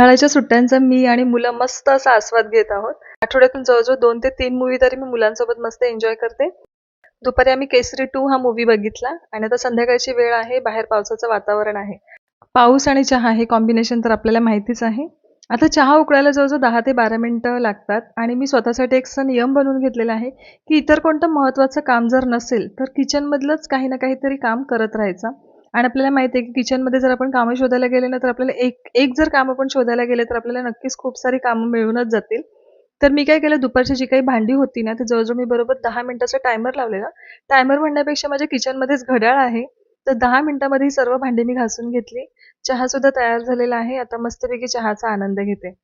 उन्हाळ्याच्या सुट्ट्यांचा मी आणि मुलं मस्त असा आस्वाद घेत आहोत. आठवड्यातून जवळजवळ दोन ते तीन मूवी तरी मी मुलांसोबत मस्त एन्जॉय करते. दुपारी आम्ही केसरी टू हा मूवी बघितला आणि आता संध्याकाळची वेळ आहे बाहेर पावसाचं वातावरण आहे. पाऊस आणि चहा हे कॉम्बिनेशन तर आपल्याला माहितीच आहे. आता चहा उकळायला जवळजवळ दहा ते बारा मिनटं लागतात आणि मी स्वतःसाठी एक असा नियम बनवून घेतलेला आहे की इतर कोणतं महत्त्वाचं काम जर नसेल तर किचनमधलंच काही ना काहीतरी काम करत राहायचं. आणि आपल्याला माहिती आहे की किचनमध्ये जर आपण कामं शोधायला गेले ना तर आपल्याला एक एक जर काम आपण शोधायला गेले तर आपल्याला नक्कीच खूप सारी कामं मिळूनच जातील. तर मी काय केलं दुपारची जी काही भांडी होती ना ती जवळजवळ मी बरोबर दहा मिनिटाचा टायमर लावलेला. टायमर म्हणण्यापेक्षा माझ्या किचनमध्येच घड्याळ आहे. तर दहा मिनिटामध्ये ही सर्व भांडी मी घासून घेतली. चहा सुद्धा तयार झालेला आहे. आता मस्तपैकी चहाचा आनंद घेते.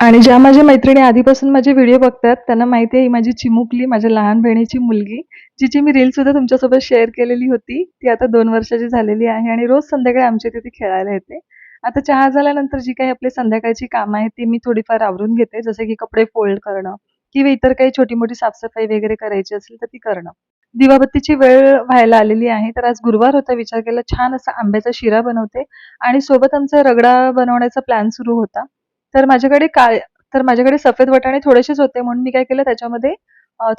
आणि ज्या माझ्या मैत्रिणी आधीपासून माझे व्हिडिओ बघतात त्यांना माहिती आहे ही माझी चिमुकली माझ्या लहान बहिणीची मुलगी जिची मी रील सुद्धा तुमच्यासोबत शेअर केलेली होती. ती आता दोन वर्षाची झालेली आहे आणि रोज संध्याकाळी आमच्या तिथे खेळायला येते. आता चहा झाल्यानंतर जी काही आपली संध्याकाळची कामं आहेत ती मी थोडीफार आवरून घेते जसे की कपडे फोल्ड करणं किंवा इतर काही छोटी मोठी साफसफाई वगैरे करायची असेल तर ती करणं. दिवाबत्तीची वेळ व्हायला आलेली आहे तर आज गुरुवार होता विचार केला छान असा आंब्याचा शिरा बनवते आणि सोबत आमचा रगडा बनवण्याचा प्लॅन सुरू होता. तर माझ्याकडे काय तर माझ्याकडे सफेद वाटाणे थोडेसेच होते म्हणून मी काय केलं त्याच्यामध्ये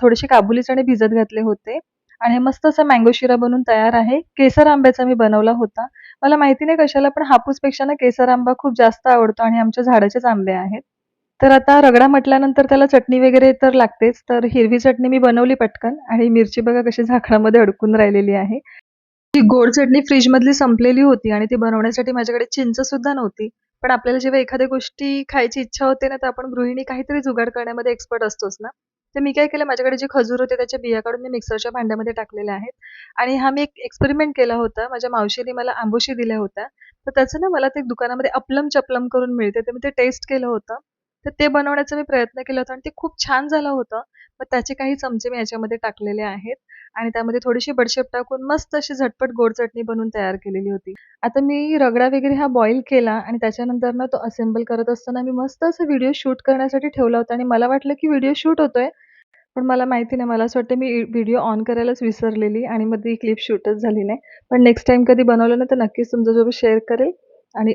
थोडेसे काबुली चणे भिजत घातले होते. आणि मस्त असा मँगो शिरा बनून तयार आहे. केसर आंब्याचा मी बनवला होता. मला माहिती नाही कशाला पण हापूसपेक्षा ना केसर आंबा खूप जास्त आवडतो आणि आमच्या झाडाचेच आंबे आहेत. तर आता रगडा म्हटल्यानंतर त्याला चटणी वगैरे तर लागतेच तर हिरवी चटणी मी बनवली पटकन. आणि मिरची बघा कशी झाकणामध्ये अडकून राहिलेली आहे. ती गोड चटणी फ्रीजमधली संपलेली होती आणि ती बनवण्यासाठी माझ्याकडे चिंच सुद्धा नव्हती. पण आपल्याला जेव्हा एखाद्या गोष्टी खायची इच्छा होते ना तर आपण गृहिणी काहीतरी जुगाड करण्यामध्ये एक्सपर्ट असतोच ना. तर मी काय केलं माझ्याकडे जे खजूर होते त्याच्या बिया काढून मी मिक्सरच्या भांड्यामध्ये टाकलेल्या आहेत. आणि हा मी एक एक्सपेरिमेंट केला होता. माझ्या मावशीने मला आंबोशी दिल्या होत्या. तर त्याचं ना मला ते दुकानामध्ये अपलम चपलम करून मिळते. तर मी ते टेस्ट केलं होतं. तर ते बनवण्याचा मी प्रयत्न केला होता आणि ते खूप छान झालं होतं. मग त्याचे काही चमचे मी याच्यामध्ये टाकलेले आहेत. आणि त्यामध्ये थोडीशी बडशेप टाकून मस्त अशी झटपट गोड चटणी बनवून तयार केलेली होती. आता मी रगडा वगैरे हा बॉईल केला आणि त्याच्यानंतर ना तो असेंबल करत असताना मी मस्त असा व्हिडिओ शूट करण्यासाठी ठेवला होता आणि मला वाटलं की व्हिडिओ शूट होतोय पण मला माहिती नाही. मला असं वाटतं मी व्हिडिओ ऑन करायलाच विसरलेली आणि मग ती क्लिप शूटच झाली नाही. पण नेक्स्ट टाइम कधी बनवलं ना तर नक्कीच तुमच्यासोबत शेअर करेल आणि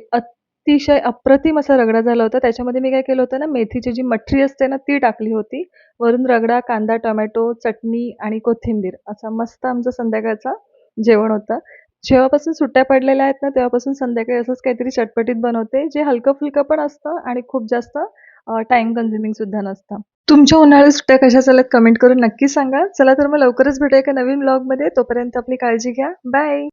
अतिशय अप्रतिम असा रगडा झाला होता. त्याच्यामध्ये मी काय केलं होतं ना मेथीची जी मठरी असते ना ती टाकली होती. वरून रगडा कांदा टोमॅटो चटणी आणि कोथिंबीर असा मस्त आमचं संध्याकाळचा जेवण होतं. जेव्हापासून सुट्ट्या पडलेल्या आहेत ना तेव्हापासून संध्याकाळी असंच काहीतरी चटपटीत बनवते जे हलकं फुलकं पण असतं आणि खूप जास्त टाइम कन्झ्युमिंग सुद्धा नसतं. तुमच्या उन्हाळ्यात सुट्ट्या कशा चालत कमेंट करून नक्की सांगा. चला तर मग लवकरच भेटूया एका नवीन ब्लॉगमध्ये तोपर्यंत आपली काळजी घ्या. बाय